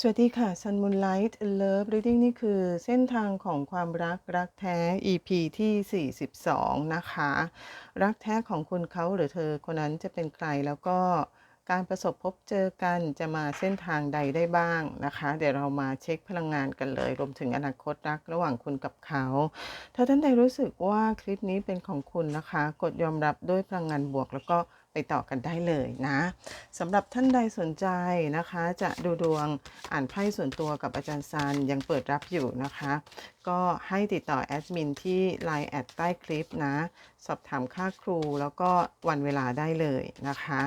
สวัสดีค่ะ Sun Moonlight Love Reading นี่คือเส้นทางของความรักรักแท้ EP ที่ 42 นะคะ รักแท้ของคุณเขาหรือเธอคนนั้นจะเป็นใครแล้วก็ การประสบพบเจอกันจะมาเส้นทางใดได้บ้างนะคะ เดี๋ยวเรามาเช็คพลังงานกันเลย รวมถึงอนาคตรักระหว่างคุณกับเขา ถ้าท่านใดรู้สึกว่าคลิปนี้เป็นของคุณนะคะ กดยอมรับด้วยพลังงานบวกแล้วก็ไปต่อกันได้เลยนะสำหรับท่านใดสนใจนะคะ จะดูดวงอ่านไพ่ส่วนตัวกับอาจารย์ซันยังเปิดรับอยู่นะคะ ก็ให้ติดต่อแอดมินที่ Line แอดใต้คลิปนะ สอบถามค่าครูแล้วก็วันเวลาได้เลยนะคะ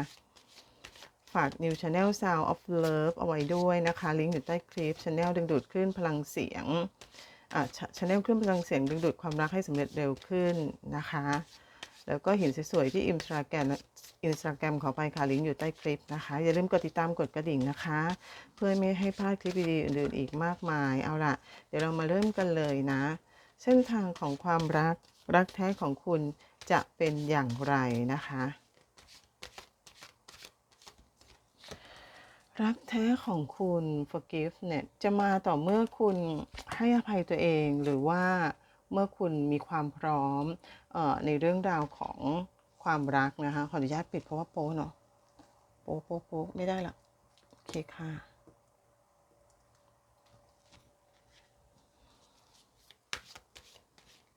ฝาก New Channel Sound of Love เอาไว้ด้วยนะคะ ลิงก์อยู่ใต้คลิป Channel ดึงดูดคลื่นพลังเสียงอ่า Channel คลื่นพลังเสียงดึงดูดความรักให้สำเร็จเร็วขึ้นนะคะ แล้วก็เห็นสวยๆที่อินสตาแกรมอินสตาแกรมขอไปค่ะลิงก์อยู่ใต้คลิปนะคะ อย่าลืมกดติดตามกดกระดิ่งนะคะ เพื่อไม่ให้พลาดคลิปดีๆอื่นๆอีกมากมาย เอาล่ะ เดี๋ยวเรามาเริ่มกันเลยนะ เส้นทางของความรักรักแท้ของคุณจะเป็นอย่างไรนะคะ รักแท้ของคุณ forgive เนี่ยจะมาต่อเมื่อคุณให้อภัยตัวเองหรือว่าเมื่อคุณมีความพร้อมออในเรื่องราวของความรักนะคะ ขออนุญาตปิดเพราะว่าโป๊เนาะโป๊โป๊โป๊ไม่ได้ละโอเคค่ะ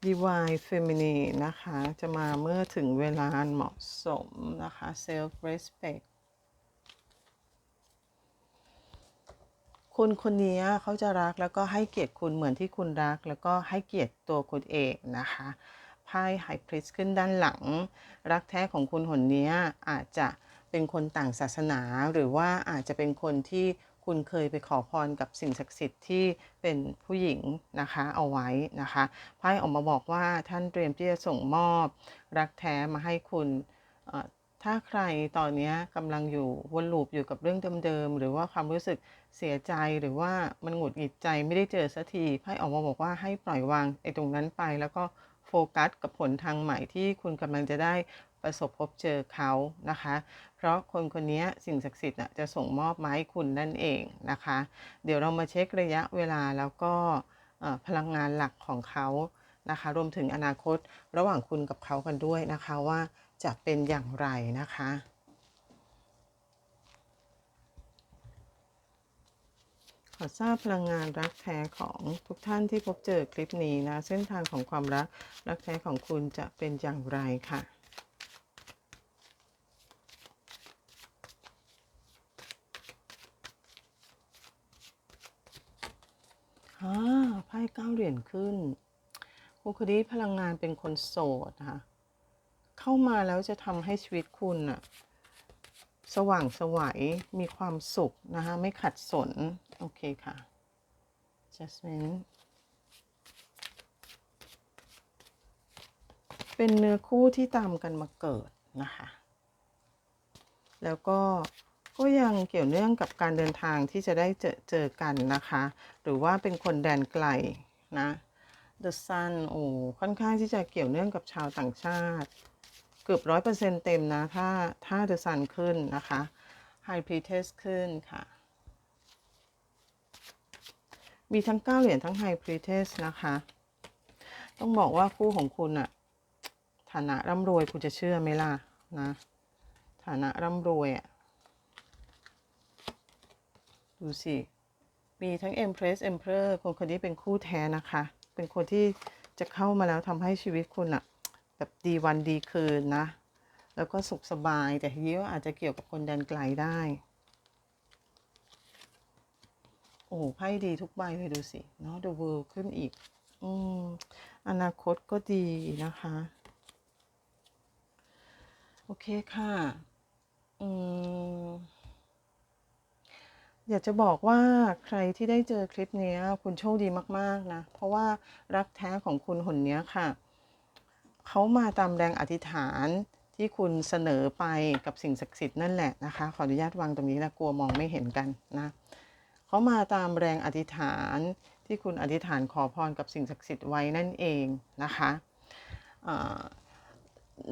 Divine Feminine นะคะ จะมาเมื่อถึงเวลาเหมาะสมนะคะ Self Respect คุณคนนี้เขาจะรักแล้วก็ให้เกียรติคุณเหมือนที่คุณรัก แล้วก็ให้เกียรติตัวคุณเองนะคะไพ่ไฮพริสขึ้นด้านหลัง รักแท้ของคุณหนนี้อาจจะเป็นคนต่างศาสนา หรือว่าอาจจะเป็นคนที่คุณเคยไปขอพรกับสิ่งศักดิ์สิทธิ์ที่เป็นผู้หญิงนะคะเอาไว้นะคะไพ่ออกมาบอกว่าท่านเตรียมที่จะส่งมอบ รักแท้มาให้คุณ ถ้าใครตอนนี้กำลังอยู่วนลูปอยู่กับเรื่องเดิมๆหรือว่าความรู้สึกเสียใจหรือว่ามันหงุดหงิดใจไม่ได้เจอสักทีไพ่ออกมาบอกว่าให้ปล่อยวางไอ้ตรงนั้นไป แล้วก็โฟกัสกับผลทางใหม่ที่คุณกำลังจะได้ประสบพบเจอเขานะคะ เพราะคนคนนี้สิ่งศักดิ์สิทธิ์จะส่งมอบมาให้คุณนั่นเองนะคะ เดี๋ยวเรามาเช็คระยะเวลาแล้วก็พลังงานหลักของเขานะคะ รวมถึงอนาคตระหว่างคุณกับเขากันด้วยนะคะว่า จะเป็นอย่างไรนะคะ ขอทราบพลังงานรักแท้ของทุกท่านที่พบเจอคลิปนี้นะ เส้นทางของความรัก รักแท้ของคุณจะเป็นอย่างไรค่ะฮ่าไพ่เก้าเหรียญขึ้นคุณคนนี้พลังงานเป็นคนโสดนะคะ เข้ามาแล้วจะทำให้ชีวิตคุณอะสว่างสวัยมีความสุขนะคะ ไม่ขัดสน โอเคค่ะ Jasmine เป็นเนื้อคู่ที่ตามกันมาเกิดนะคะ แล้วก็ก็ยังเกี่ยวเนื่องกับการเดินทางที่จะได้เจอเจอกันนะคะ หรือว่าเป็นคนแดนไกลนะ The Sun โอ้ค่อนข้างที่จะเกี่ยวเนื่องกับชาวต่างชาติ เกือบร้อยเปอร์เซ็นต์เต็มนะ ถ้าถ้า The Sun ขึ้นนะคะ High Priestess ขึ้นค่ะ มีทั้ง9เหรียญทั้ง High Priestess นะคะ ต้องบอกว่าคู่ของคุณอะฐานะร่ำรวยคุณจะเชื่อไหมล่ะนะ ฐานะร่ำรวยอะดูสิ มีทั้ง Empress Emperor คนคนนี้เป็นคู่แท้นะคะ เป็นคนที่จะเข้ามาแล้วทำให้ชีวิตคุณอะ แบบดีวันดีคืนนะ แล้วก็สุขสบายแต่ทีนี้อาจจะเกี่ยวกับคนแดนไกลได้ โอ้ไพ่ดีทุกใบเลยดูสิ เนาะ The World ขึ้นอีก อืมอนาคตก็ดีนะคะ โอเคค่ะ อืมอยากจะบอกว่าใครที่ได้เจอคลิปนี้คุณโชคดีมาก ๆ นะ เพราะว่ารักแท้ของคุณหนนี้ค่ะ เขามาตามแรงอธิษฐานที่คุณเสนอไปกับสิ่งศักดิ์สิทธิ์นั่นแหละนะคะ ขออนุญาตวางตรงนี้นะกลัวมองไม่เห็นกันนะเขามาตามแรงอธิษฐานที่คุณอธิษฐานขอพรกับสิ่งศักดิ์สิทธิ์ไว้นั่นเองนะคะ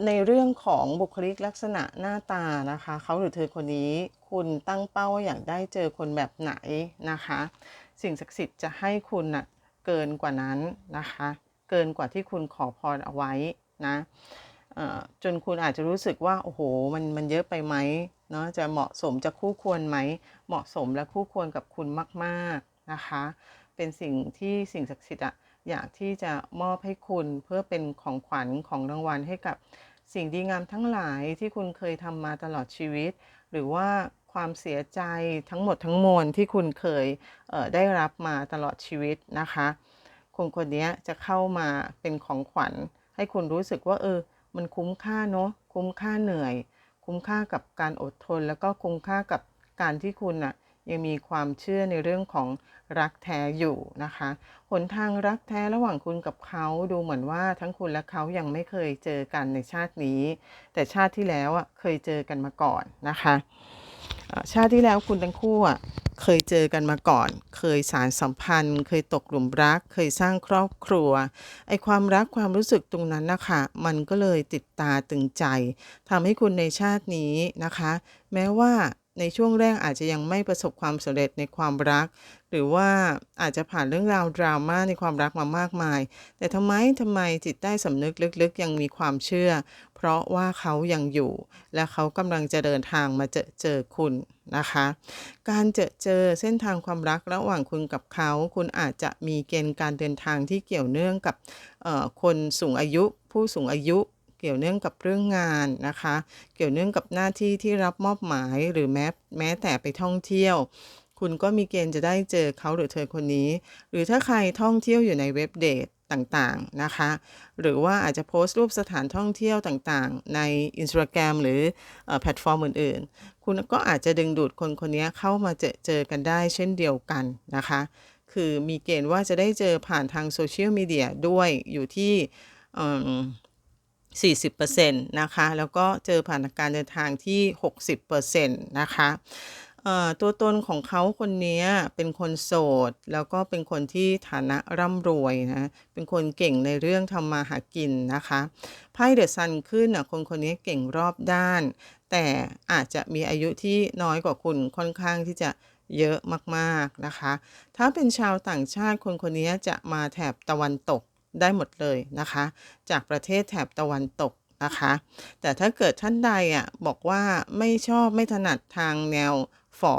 ในเรื่องของบุคลิกลักษณะหน้าตานะคะเขาหรือเธอคนนี้คุณตั้งเป้าอยากได้เจอคนแบบไหนนะคะ สิ่งศักดิ์สิทธิ์จะให้คุณน่ะเกินกว่านั้นนะคะ เกินกว่าที่คุณขอพรเอาไว้ นะจนคุณอาจจะรู้สึกว่า โอ้โห มันมันเยอะไปไหมเนาะจะเหมาะสมจะคู่ควรไหม เหมาะสมและคู่ควรกับคุณมากๆนะคะ เป็นสิ่งที่สิ่งศักดิ์สิทธิ์อะอยากที่จะมอบให้คุณเพื่อเป็นของขวัญของรางวัลให้กับสิ่งดีงามทั้งหลายที่คุณเคยทำมาตลอดชีวิต หรือว่าความเสียใจทั้งหมดทั้งมวลที่คุณเคยเได้รับมาตลอดชีวิตนะคะ คนคนนี้จะเข้ามาเป็นของขวัญ ให้คุณรู้สึกว่าเออ มันคุ้มค่าเนาะคุ้มค่าเหนื่อย คุ้มค่ากับการอดทน แล้วก็คุ้มค่ากับการที่คุณน่ะยังมีความเชื่อในเรื่องของรักแท้อยู่นะคะหนทางรักแท้ระหว่างคุณกับเขาดูเหมือนว่าทั้งคุณและเขายังไม่เคยเจอกันในชาตินี้ แต่ชาติที่แล้วอะเคยเจอกันมาก่อนนะคะ ชาติที่แล้วคุณทั้งคู่อะเคยเจอกันมาก่อน เคยสารสัมพันธ์ เคยตกหลุมรัก เคยสร้างครอบครัว ไอความรักความรู้สึกตรงนั้นนะคะ มันก็เลยติดตาตึงใจทำให้คุณในชาตินี้นะคะ แม้ว่าในช่วงแรกอาจจะยังไม่ประสบความสำเร็จในความรัก หรือว่าอาจจะผ่านเรื่องราวดราม่าในความรักมามากมาย แต่ทำไมทำไมจิตใต้สำนึกลึกๆ ยังมีความเชื่อ เพราะว่าเขายังอยู่ และเขากำลังจะเดินทางมาเจอเจอคุณนะคะ การเจอเจอเส้นทางความรักระหว่างคุณกับเขา คุณอาจจะมีเกณฑ์การเดินทางที่เกี่ยวเนื่องกับคนสูงอายุ ผู้สูงอายุเกี่ยวเนื่องกับเรื่องงานนะคะ เกี่ยวเนื่องกับหน้าที่ที่รับมอบหมายหรือแม้แม้แต่ไปท่องเที่ยว คุณก็มีเกณฑ์จะได้เจอเขาหรือเธอคนนี้ หรือถ้าใครท่องเที่ยวอยู่ในเว็บเดท ต่างๆนะคะ หรือว่าอาจจะโพสต์รูปสถานท่องเที่ยวต่างๆ ใน Instagram หรือออแพลตฟอร์มอื่นๆ คุณก็อาจจะดึงดูดคนคนนี้เข้ามาเจอเจอกันได้เช่นเดียวกันนะคะ คือมีเกณฑ์ว่าจะได้เจอผ่านทางโซเชียลมีเดียด้วยอยู่ที่อืม40%นะคะ แล้วก็เจอผ่านการเดินทางที่ 60%นะคะเอ่อ ตัวตนของเขาคนนี้เป็นคนโสด แล้วก็เป็นคนที่ฐานะร่ำรวยนะเป็นคนเก่งในเรื่องทำมาหากินนะคะไพ่เดอะซันขึ้นนะคนคนนี้เก่งรอบด้าน แต่อาจจะมีอายุที่น้อยกว่าคุณค่อนข้างที่จะเยอะมากๆนะคะ ถ้าเป็นชาวต่างชาติคนคนนี้จะมาแถบตะวันตกได้หมดเลยนะคะ จากประเทศแถบตะวันตกนะคะ แต่ถ้าเกิดท่านใดอะบอกว่าไม่ชอบไม่ถนัดทางแนว ฝอ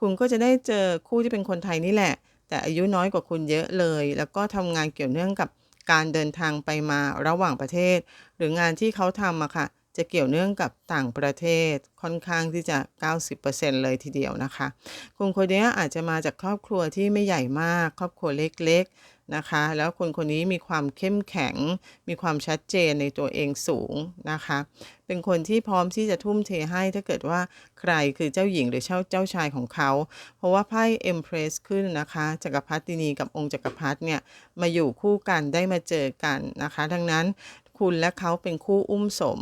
คุณก็จะได้เจอคู่ที่เป็นคนไทยนี่แหละ แต่อายุน้อยกว่าคุณเยอะเลย แล้วก็ทำงานเกี่ยวเนื่องกับการเดินทางไปมาระหว่างประเทศ หรืองานที่เขาทำอะค่ะ จะเกี่ยวเนื่องกับต่างประเทศค่อนข้างที่จะ 90%เลยทีเดียวนะคะ คุณคนนี้อาจจะมาจากครอบครัวที่ไม่ใหญ่มาก ครอบครัวเล็กๆ นะคะ แล้วคนคนนี้มีความเข้มแข็ง มีความชัดเจนในตัวเองสูงนะคะ เป็นคนที่พร้อมที่จะทุ่มเทให้ถ้าเกิดว่าใครคือเจ้าหญิงหรือเจ้าเจ้าชายของเขา เพราะว่าไพ่ Empress ขึ้นนะคะจักรพรรดินีกับองค์จักรพรรดิเนี่ยมาอยู่คู่กันได้มาเจอกันนะคะ ดังนั้นคุณและเขาเป็นคู่อุ้มสม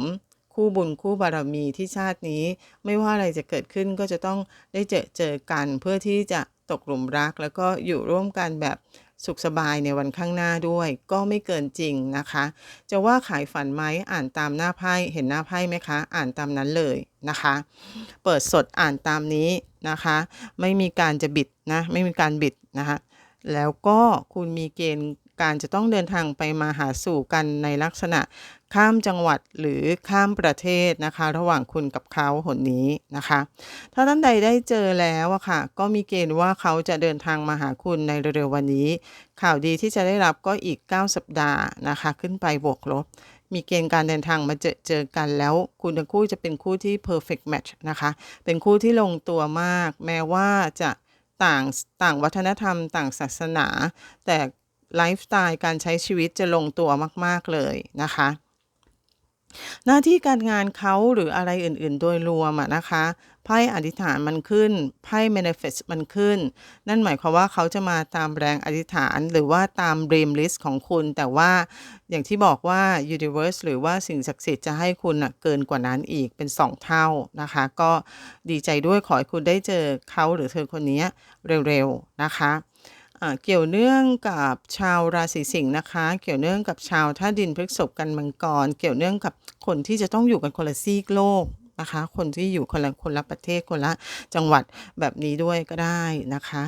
คู่บุญคู่บารมีที่ชาตินี้ ไม่ว่าอะไรจะเกิดขึ้นก็จะต้องได้เจอเจอกันเพื่อที่จะตกหลุมรัก แล้วก็อยู่ร่วมกันแบบ สุขสบายในวันข้างหน้าด้วย ก็ไม่เกินจริงนะคะ จะว่าขายฝันไหมอ่านตามหน้าไพ่เห็นหน้าไพ่ไหมคะ อ่านตามนั้นเลยนะคะ เปิดสดอ่านตามนี้นะคะ ไม่มีการจะบิดนะไม่มีการบิดนะคะแล้วก็คุณมีเกณฑ์ การจะต้องเดินทางไปมาหาสู่กันในลักษณะข้ามจังหวัดหรือข้ามประเทศนะคะ ระหว่างคุณกับเขาหนนี้นะคะ ถ้าท่านใดได้เจอแล้วอะค่ะ ก็มีเกณฑ์ว่าเขาจะเดินทางมาหาคุณในเร็วๆวันนี้ ข่าวดีที่จะได้รับก็อีก 9 สัปดาห์นะคะ ขึ้นไปบวกลบ มีเกณฑ์การเดินทางมาเจอเจอกันแล้วคุณทั้งคู่จะเป็นคู่ที่ perfect match นะคะ เป็นคู่ที่ลงตัวมาก แม้ว่าจะต่างต่างวัฒนธรรมต่างศาสนา แต่ ไลฟ์สไตล์การใช้ชีวิตจะลงตัวมาก ๆ เลยนะคะ หน้าที่การงานเขาหรืออะไรอื่นๆ โดยรวมอะนะคะไพ่อธิษฐานมันขึ้นไพ่ manifest มันขึ้น นั่นหมายความว่าเขาจะมาตามแรงอธิษฐานหรือว่าตาม dream list ของคุณ แต่ว่าอย่างที่บอกว่า universe หรือว่าสิ่งศักดิ์สิทธิ์จะให้คุณอะเกินกว่านั้นอีกเป็น 2 เท่านะคะ ก็ดีใจด้วยขอให้คุณได้เจอเขาหรือเธอคนนี้เร็วๆนะคะ เกี่ยวเนื่องกับชาวราศีสิงห์นะคะ เกี่ยวเนื่องกับชาวธาดินพฤษภกันมังกร เกี่ยวเนื่องกับคนที่จะต้องอยู่กันคนละซีกโลกนะคะ คนที่อยู่คนละคนละประเทศคนละจังหวัดแบบนี้ด้วยก็ได้นะคะ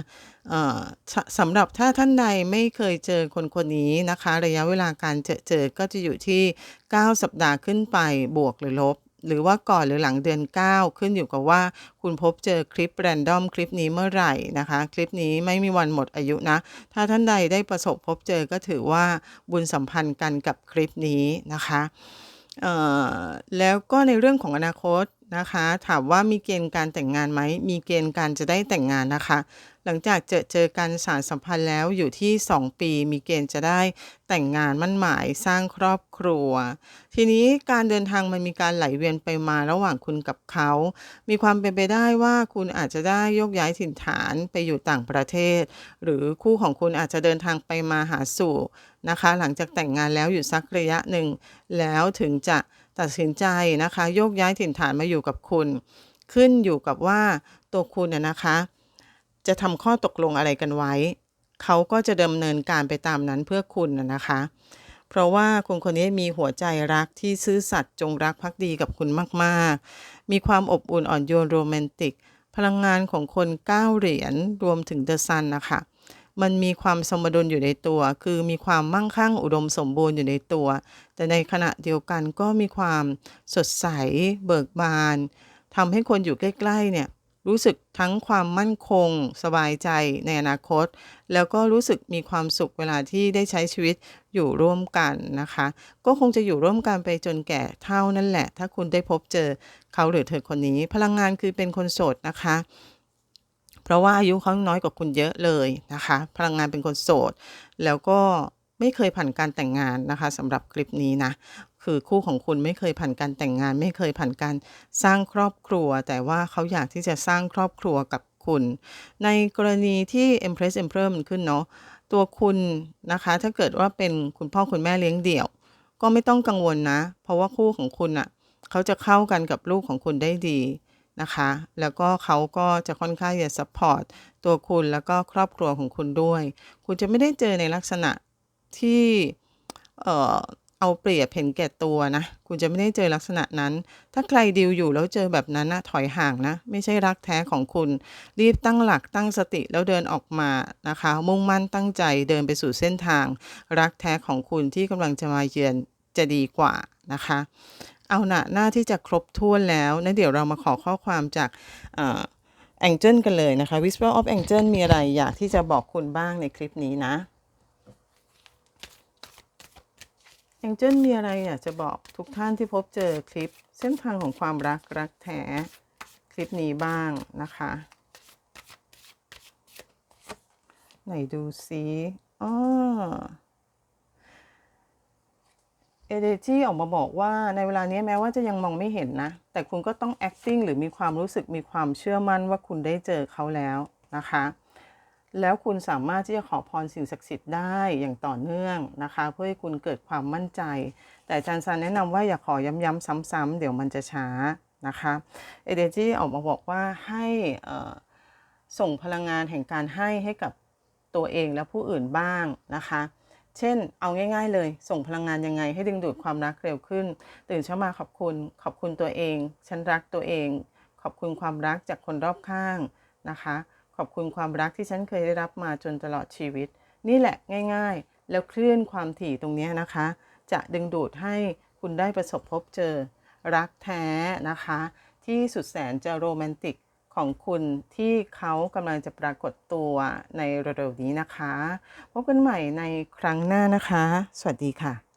เอ่อสสำหรับถ้าท่านใดไม่เคยเจอคนคนนี้นะคะ ระยะเวลาการเจอเจอก็จะอยู่ที่ 9 สัปดาห์ขึ้นไปบวกหรือลบ หรือว่าก่อนหรือหลังเดือน 9 ขึ้นอยู่กับว่า คุณพบเจอคลิปแรนดอมคลิปนี้เมื่อไหร่นะคะ คลิปนี้ไม่มีวันหมดอายุนะ ถ้าท่านใดได้ประสบพบเจอก็ถือว่าบุญสัมพันธ์กันกับคลิปนี้นะคะแล้วก็ในเรื่องของอนาคต นะคะ ถามว่ามีเกณฑ์การแต่งงานไหม มีเกณฑ์การจะได้แต่งงานนะคะ หลังจากเจอเจอกันสารสัมพันธ์แล้วอยู่ที่ 2 ปี มีเกณฑ์จะได้แต่งงานมั่นหมายสร้างครอบครัว ทีนี้การเดินทางมันมีการไหลเวียนไปมาระหว่างคุณกับเขา มีความเป็นไปได้ว่าคุณอาจจะได้โยกย้ายถิ่นฐานไปอยู่ต่างประเทศ หรือคู่ของคุณอาจจะเดินทางไปมาหาสู่นะคะ หลังจากแต่งงานแล้วอยู่สักระยะหนึ่งแล้วถึงจะ ตัดสินใจนะคะโยกย้ายถิ่นฐานมาอยู่กับคุณ ขึ้นอยู่กับว่าตัวคุณน่ะนะคะ จะทำข้อตกลงอะไรกันไว้ เขาก็จะดำเนินการไปตามนั้นเพื่อคุณนะนะคะ เพราะว่าคนคนนี้มีหัวใจรักที่ซื่อสัตย์จงรักภักดีกับคุณมากๆ มีความอบอุ่นอ่อนโยนโรแมนติก พลังงานของคน9เหรียญรวมถึงเดอะซันนะคะ มันมีความสมดุลอยู่ในตัว คือมีความมั่งคั่งอุดมสมบูรณ์อยู่ในตัว แต่ในขณะเดียวกันก็มีความสดใส เบิกบานทำให้คนอยู่ใกล้ๆเนี่ยรู้สึกทั้งความมั่นคง สบายใจในอนาคต แล้วก็รู้สึกมีความสุขเวลาที่ได้ใช้ชีวิตอยู่ร่วมกันนะคะ ก็คงจะอยู่ร่วมกันไปจนแก่เท่านั่นแหละ ถ้าคุณได้พบเจอเขาหรือเธอคนนี้ พลังงานคือเป็นคนโสดนะคะ ราะว่าอายุเขาน้อยกว่าคุณเยอะเลยนะคะ พลังงานเป็นคนโสด แล้วก็ไม่เคยผ่านการแต่งงานนะคะสำหรับคลิปนี้นะคือคู่ของคุณไม่เคยผ่านการแต่งงาน ไม่เคยผ่านการสร้างครอบครัว แต่ว่าเขาอยากที่จะสร้างครอบครัวกับคุณ ในกรณีที่ Empress Emperor มันขึ้นเนาะตัวคุณนะคะ ถ้าเกิดว่าเป็นคุณพ่อคุณแม่เลี้ยงเดี่ยว ก็ไม่ต้องกังวลนะ เพราะว่าคู่ของคุณอะ่ะเขาจะเข้ากันกับลูกของคุณได้ดี นะคะ แล้วก็เขาก็จะค่อนข้างจะซัพพอร์ตตัวคุณแล้วก็ครอบครัวของคุณด้วย คุณจะไม่ได้เจอในลักษณะที่เอ่อเอาเปรียบเห็นแก่ตัวนะ คุณจะไม่ได้เจอลักษณะนั้น ถ้าใครดิวอยู่แล้วเจอแบบนั้นนะถอยห่างนะ ไม่ใช่รักแท้ของคุณ รีบตั้งหลักตั้งสติแล้วเดินออกมานะคะ มุ่งมั่นตั้งใจเดินไปสู่เส้นทาง รักแท้ของคุณที่กำลังจะมาเยือนจะดีกว่านะคะ เอาหนะหน้าที่จะครบถ้วนแล้วนะเดี๋ยวเรามาขอข้อความจากแองเจิลกันเลยนะคะ Whisper of Angel มีอะไรอยากที่จะบอกคุณบ้างในคลิปนี้นะแองเจิลมีอะไรอยากจะบอกทุกท่านที่พบเจอคลิปเส้นทางของความรักรักแท้คลิปนี้บ้างนะคะ ไหนดูซิอ๋อ เอเดจีออกมาบอกว่าในเวลานี้แม้ว่าจะยังมองไม่เห็นนะ แต่คุณก็ต้อง acting หรือมีความรู้สึกมีความเชื่อมั่นว่าคุณได้เจอเขาแล้วนะคะ แล้วคุณสามารถที่จะขอพรสิ่งศักดิ์สิทธิ์ได้อย่างต่อเนื่องนะคะ เพื่อให้คุณเกิดความมั่นใจ แต่อาจารย์ซันแนะนำว่าอย่าขอย้ำๆซ้ำๆเดี๋ยวมันจะช้านะคะเอเดจีออกมาบอกว่าให้ส่งพลังงานแห่งการให้ให้กับตัวเองและผู้อื่นบ้างนะคะ เช่น เอาง่าย ๆ เลย ส่งพลังงานยังไงให้ดึงดูดความรักเร็วขึ้น ตื่นเช้ามาขอบคุณ ขอบคุณตัวเอง ฉันรักตัวเอง ขอบคุณความรักจากคนรอบข้างนะคะ ขอบคุณความรักที่ฉันเคยได้รับมาจนตลอดชีวิต นี่แหละง่าย ๆ แล้วคลื่นความถี่ตรงนี้นะคะ จะดึงดูดให้คุณได้ประสบพบเจอ รักแท้นะคะ ที่สุดแสนจะโรแมนติก ของคุณที่เขากำลังจะปรากฏตัวในเร็วๆนี้นะคะ พบกันใหม่ในครั้งหน้านะคะ สวัสดีค่ะ